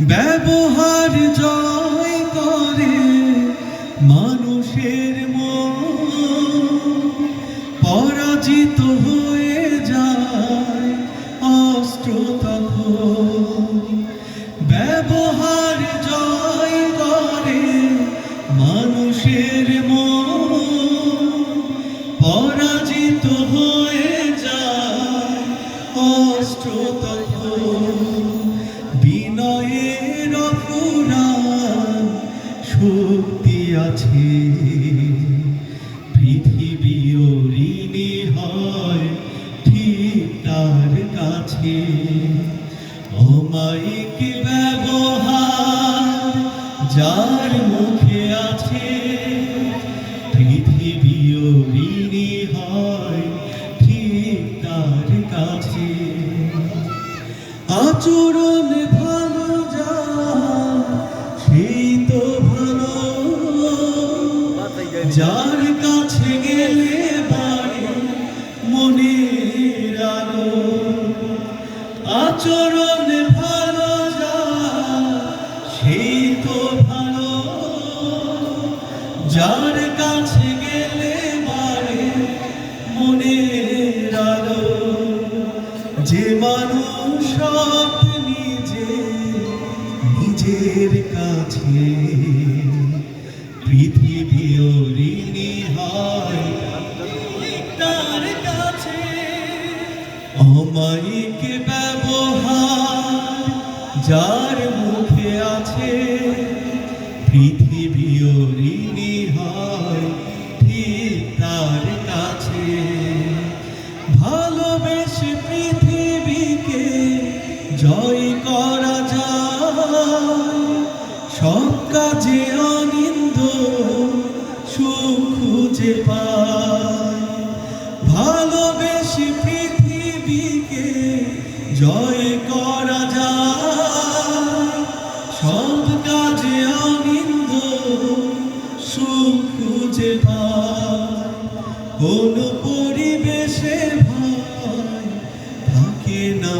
ব্যবহার জয় করে মানুষের মন। পরাজিত হয়ে যায় অস্ত্র ব্যবহার জয় করে মানুষের মন। পরাজিত হয়ে যায় অস্ত্র অমায়িক ব্যবহার, যার মুখে আছে পৃথিবী ঋণী হয়, ঠিক তার কাছে। আচরণ ভালো যা সেই তো ভালো। যার কাছে গেলে বাড়ি মনের আলো। আচরণ কাছে গেলে বাড়ি মনের আলো। যে মানুষ নিজে নিজের কাছে পৃথিবী ঋণী হয় তার কাছে। অমায়িক ব্যবহার যার মুখে আছে পৃথিবী জয় করা যায়। সব কাজে অনিন্দ, সুখ খুঁজে পায়। ভালোবেসে পৃথিবীকে জয় করা যায়। সব কাজে অনিন্দ, সুখ খুঁজে পায়। কোন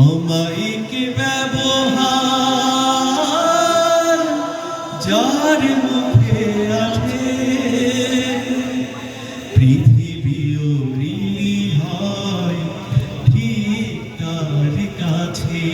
অমায়িক ব্যবহার যার মুখে আছে পৃথিবীও হয় ঠিক তার কাছে।